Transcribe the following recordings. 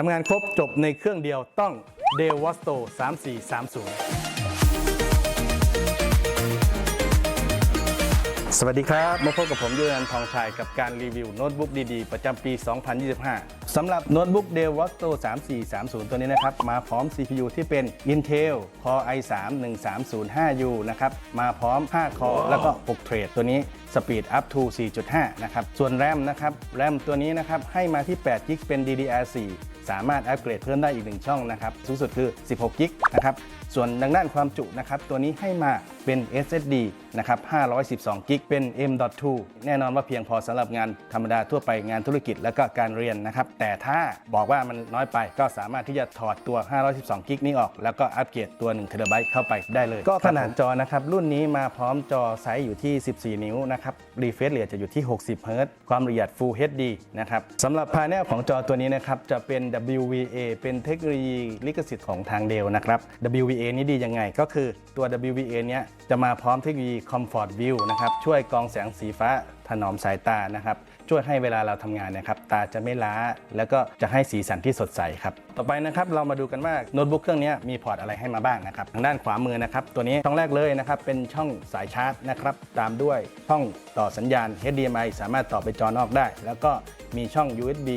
ทำงานครบจบในเครื่องเดียวต้อง d e l w a s t o 3430สวัสดีครับ มาพบกับผมยุรันทองชัยกับการรีวิวโน้ตบุ๊กดีๆ ประจำปี 2025 สำหรับโน้ตบุ๊ก Dell w a s t o 3430 ตัวนี้นะครับ มาพร้อม CPU ที่เป็น Intel Core i3 1305U นะครับ มาพร้อม 5 คอแล้วก็ 6 เทรดตัวนี้ Speed up to 4.5 นะครับ ส่วน RAM นะครับ RAM ตัวนี้นะครับ ให้มาที่8 GB เป็น DDR4 สามารถอัปเกรดเพิ่มได้อีก 1 ช่องนะครับ สูงสุดคือ 16กิกนะครับ ส่วนทางด้านความจุนะครับ ตัวนี้ให้มาเป็น SSD นะครับ 512กิกเป็น M.2 แน่นอนว่าเพียงพอสำหรับงานธรรมดาทั่วไปงานธุรกิจและก็การเรียนนะครับ แต่ถ้าบอกว่ามันน้อยไปก็สามารถที่จะถอดตัว 512กิกนี้ออก แล้วก็อัปเกรดตัว1 t b เข้าไปได้เลย ก็ขนาดจอนะครับรุ่นนี้มาพร้อมจอไซส์อยู่ที่ 14 นิ้วนะครับรีเฟรชเรทจะอยู่ที่ 60เฮิรตซ์ความละเอียด Full HD นะครับสำหรับพาเนลของจอตัวนี้นะครับ จะเป็น WVA เป็นเทคโนโลยีลิขสิทธิ์ของทางเดลนะครับ WVA นี้ดียังไง ก็คือตัว WVA เนี้ยจะมาพร้อมเทคโนโลยี Comfort View นะครับ ช่วยกองแสงสีฟ้า ถนอมสายตานะครับ ช่วยให้เวลาเราทำงานนะครับตาจะไม่ล้า แล้วก็จะให้สีสันที่สดใสครับต่อไปนะครับเรามาดูกันว่าโน้ตบุ๊กเครื่องนี้มีพอร์ตอะไรให้มาบ้างนะครับทางด้านขวามือนะครับตัวนี้ช่องแรกเลยนะครับเป็นช่องสายชาร์จนะครับตามด้วยช่องต่อสัญญาณ HDMI สามารถต่อไปจอนอกได้ แล้วก็มีช่อง USB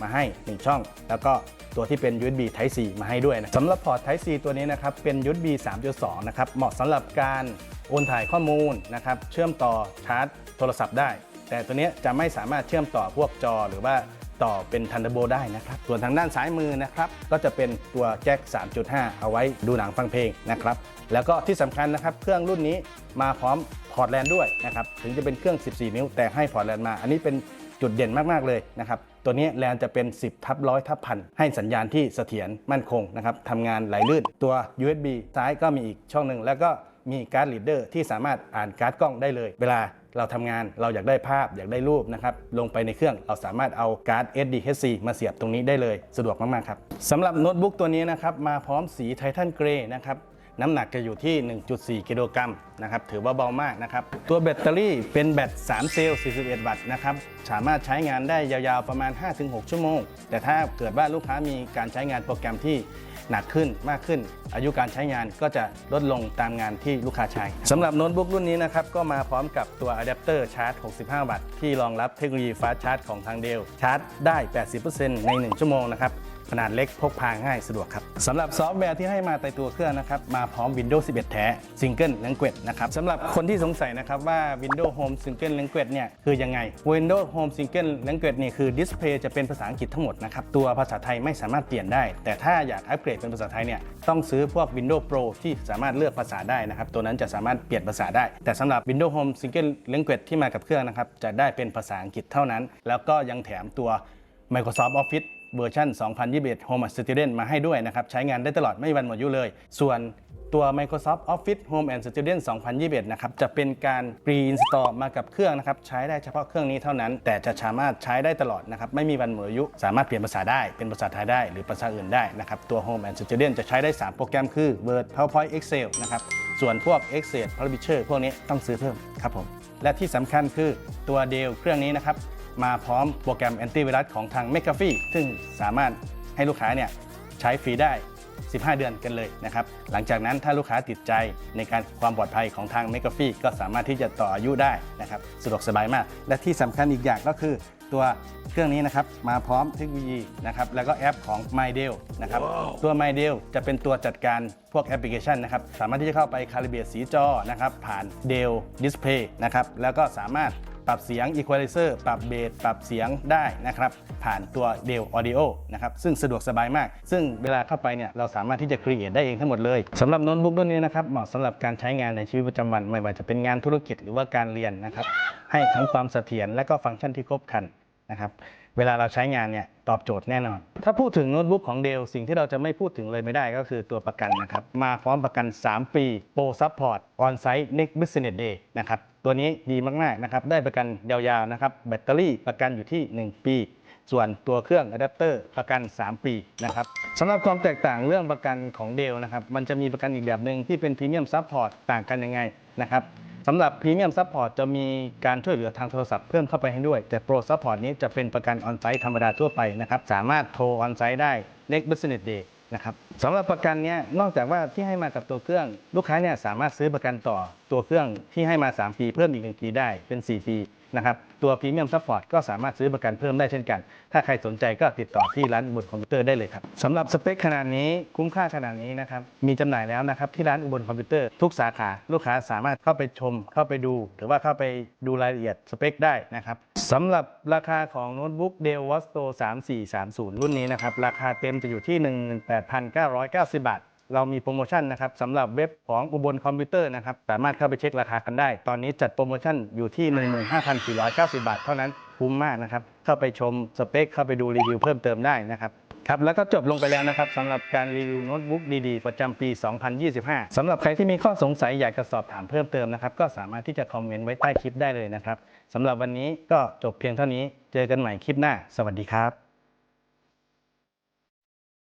มาให้1ช่อง แล้วก็ตัวที่เป็น USB Type C มาให้ด้วยนะสำหรับพอร์ต Type C ตัวนี้นะครับเป็น USB 3.2 นะครับเหมาะสำหรับการโอนถ่ายข้อมูลนะครับเชื่อมต่อชาร์จ โทรศัพท์ได้ แต่ตัวนี้จะไม่สามารถเชื่อมต่อพวกจอหรือว่าต่อเป็น Thunderbolt ได้นะครับ ส่วนทางด้านซ้ายมือนะครับก็จะเป็นตัวแจ็ค 3.5 เอาไว้ดูหนังฟังเพลงนะครับ แล้วก็ที่สำคัญนะครับเครื่องรุ่นนี้มาพร้อมพอร์ตแลนด้วยนะครับ ถึงจะเป็นเครื่อง 14 นิ้วแต่ให้พอร์ตแลนมา อันนี้เป็นจุดเด่นมาก ๆ เลยนะครับ ตัวนี้แลนจะเป็น 10 ทับร้อยทับพันให้สัญญาณที่เสถียรมั่นคงนะครับทำงานไหลลื่น ตัว USB ซ้ายก็มีอีกช่องหนึ่งแล้วก็มีการ์ดลีดเดอร์ที่สามารถอ่านการ์ดกล้องได้เลย เวลา เราทำงานเราอยากได้ภาพอยากได้รูปนะครับลงไปในเครื่องเราสามารถเอาการ์ด SDHC มาเสียบตรงนี้ได้เลยสะดวกมากๆครับสำหรับโน้ตบุ๊กตัวนี้นะครับมาพร้อมสีไททันเกรย์นะครับน้ำหนักจะอยู่ที่ 1.4 กิโลกรัมนะครับ ถือว่าเบามากนะครับ ตัวแบตเตอรี่เป็นแบต 3 เซลล์ 41 วัตต์นะครับ สามารถใช้งานได้ยาวๆ ประมาณ 5-6 ชั่วโมง แต่ถ้าเกิดว่าลูกค้ามีการใช้งานโปรแกรมที่ หนักขึ้นมากขึ้น อายุการใช้งานก็จะลดลงตามงานที่ลูกค้าใช้สำหรับโน้ตบุ๊กรุ่นนี้นะครับก็มาพร้อมกับตัวอะแดปเตอร์ชาร์จ 65 วัตต์ที่รองรับเทคโนโลยีฟาสชาร์จของทางเดลชาร์จได้ 80%ใน 1 ชั่วโมงนะครับ ขนาดเล็กพกพาง่ายสะดวกครับสำหรับซอฟต์แวร์ที่ให้มาในตัวเครื่องนะครับมาพร้อม Windows 11 แท้ Single Language นะครับสำหรับคนที่สงสัยนะครับว่า Windows Home Single Language เนี่ยคือยังไง Windows Home Single Language นี่คือดิสเพย์จะเป็นภาษาอังกฤษทั้งหมดนะครับตัวภาษาไทยไม่สามารถเปลี่ยนได้ แต่ถ้าอยากอัปเกรดเป็นภาษาไทยเนี่ยต้องซื้อพวก Windows Pro ที่สามารถเลือกภาษาได้นะครับตัวนั้นจะสามารถเปลี่ยนภาษาได้ แต่สำหรับ Windows Home Single Language ที่มากับเครื่องนะครับจะได้เป็นภาษาอังกฤษเท่านั้น แล้วก็ยังแถมตัว Microsoft Office เวอร์ชัน2021 Home Student มาให้ด้วยนะครับ ใช้งานได้ตลอดไม่มีวันหมดอายุเลย ส่วนตัว Microsoft Office Home and Student 2021 นะครับ จะเป็นการ pre-install มากับเครื่องนะครับ ใช้ได้เฉพาะเครื่องนี้เท่านั้น แต่จะสามารถใช้ได้ตลอดนะครับ ไม่มีวันหมดอายุ สามารถเปลี่ยนภาษาได้ เป็นภาษาไทยได้ หรือภาษาอื่นได้นะครับ ตัว Home and Student จะใช้ได้ 3 โปรแกรมคือ Word PowerPoint Excel นะครับ ส่วนพวก Excel Publisher พวกนี้ต้องซื้อเพิ่มครับผม และที่สำคัญคือตัว Dell เครื่องนี้นะครับ มาพร้อมโปรแกรมแอนตี้ไวรัสของทาง m c a f e e ซึ่งสามารถให้ลูกค้าเนี่ยใช้ฟรีได้ 15 เดือนกันเลยนะครับ หลังจากนั้นถ้าลูกค้าติดใจในการความปลอดภัยของทาง m c a f e e ก็สามารถที่จะต่ออายุได้นะครับสะดวกสบายมาก และที่สำคัญอีกอย่างก็คือตัวเครื่องนี้นะครับมาพร้อมเทคโนโลยีนะครับแล้วก็แอปของ MyDeal นะครับตัว MyDeal จะเป็นตัวจัดการพวกแอปพลิเคชันนะครับ สามารถที่จะเข้าไปคาลิเบรตสีจอนะครับผ่าน Dell Display นะครับแล้วก็สามารถ ปรับเสียง Equalizer ปรับเบสปรับเสียงได้นะครับ ผ่านตัว d e l Audio นะครับ ซึ่งสะดวกสบายมาก ซึ่งเวลาเข้าไปเนี่ยเราสามารถที่จะ create ได้เองทั้งหมดเลยสำหรับโน้ตบุ๊กรุ่นนี้นะครับเหมาะสำหรับการใช้งานในชีวิตประจำวันไม่ว่าจะเป็นงานธุรกิจหรือว่าการเรียนนะครับให้ทั้งความเสถียรและก็ฟังก์ชันที่ครบครันนะครับ เวลาเราใช้งานเนี่ยตอบโจทย์แน่นอน ถ้าพูดถึงโน้ตบุ๊กของเดลสิ่งที่เราจะไม่พูดถึงเลยไม่ได้ก็คือตัวประกันนะครับ มาพร้อมประกัน 3 ปี Pro Support On Site Next Business Day นะครับตัวนี้ดีมาก ๆ นะครับ ได้ประกันยาวๆนะครับแบตเตอรี่ประกันอยู่ที่ 1 ปี ส่วนตัวเครื่องอะแดปเตอร์ประกัน 3 ปีนะครับสำหรับความแตกต่างเรื่องประกันของเดลนะครับมันจะมีประกันอีกแบบหนึ่งที่เป็นพรีเมียมซัพพอร์ตต่างกันยังไงนะครับ สำหรับพรีเมียมซัพพอร์ตจะมีการช่วยเหลือทางโทรศัพท์เพิ่มเข้าไปให้ด้วย แต่โปรซัพพอร์ตนี้จะเป็นประกันออนไซต์ธรรมดาทั่วไปนะครับ สามารถโทรออนไซต์ได้ next business day นะครับสำหรับประกันนี้นอกจากว่าที่ให้มากับตัวเครื่อง ลูกค้าเนี่ยสามารถซื้อประกันต่อตัวเครื่องที่ให้มา 3 ปี เพิ่มอีก1ปีได้เป็น 4 ปี นะครับตัว Premium Support ก็สามารถซื้อประกันเพิ่มได้เช่นกัน ถ้าใครสนใจก็ติดต่อที่ร้านอุบลคอมพิวเตอร์ได้เลยครับสำหรับสเปคขนาดนี้คุ้มค่าขนาดนี้นะครับมีจำหน่ายแล้วนะครับที่ร้านอุบลคอมพิวเตอร์ทุกสาขาลูกค้าสามารถเข้าไปชม เข้าไปดู หรือว่าเข้าไปดูรายละเอียดสเปคได้นะครับสำหรับราคาของโน้ตบุ๊ก Dell Vosto 3430 รุ่นนี้นะครับราคาเต็มจะอยู่ที่ 18,990 บาท เรามีโปรโมชั่นนะครับสำหรับเว็บของอุบลคอมพิวเตอร์นะครับสามารถเข้าไปเช็คราคากันได้ ตอนนี้จัดโปรโมชั่นอยู่ที่ 15,490 บาท เท่านั้นคุ้มมากนะครับ เข้าไปชมสเปค เข้าไปดูรีวิวเพิ่มเติมได้นะครับครับแล้วก็จบลงไปแล้วนะครับสำหรับการรีวิวโน้ตบุ๊กดีๆ ประจำปี 2025 สำหรับใครที่มีข้อสงสัยอยากจะสอบถามเพิ่มเติมนะครับ ก็สามารถที่จะคอมเมนต์ไว้ใต้คลิปได้เลยนะครับสำหรับวันนี้ก็จบเพียงเท่านี้ เจอกันใหม่คลิปหน้า สวัสดีครับ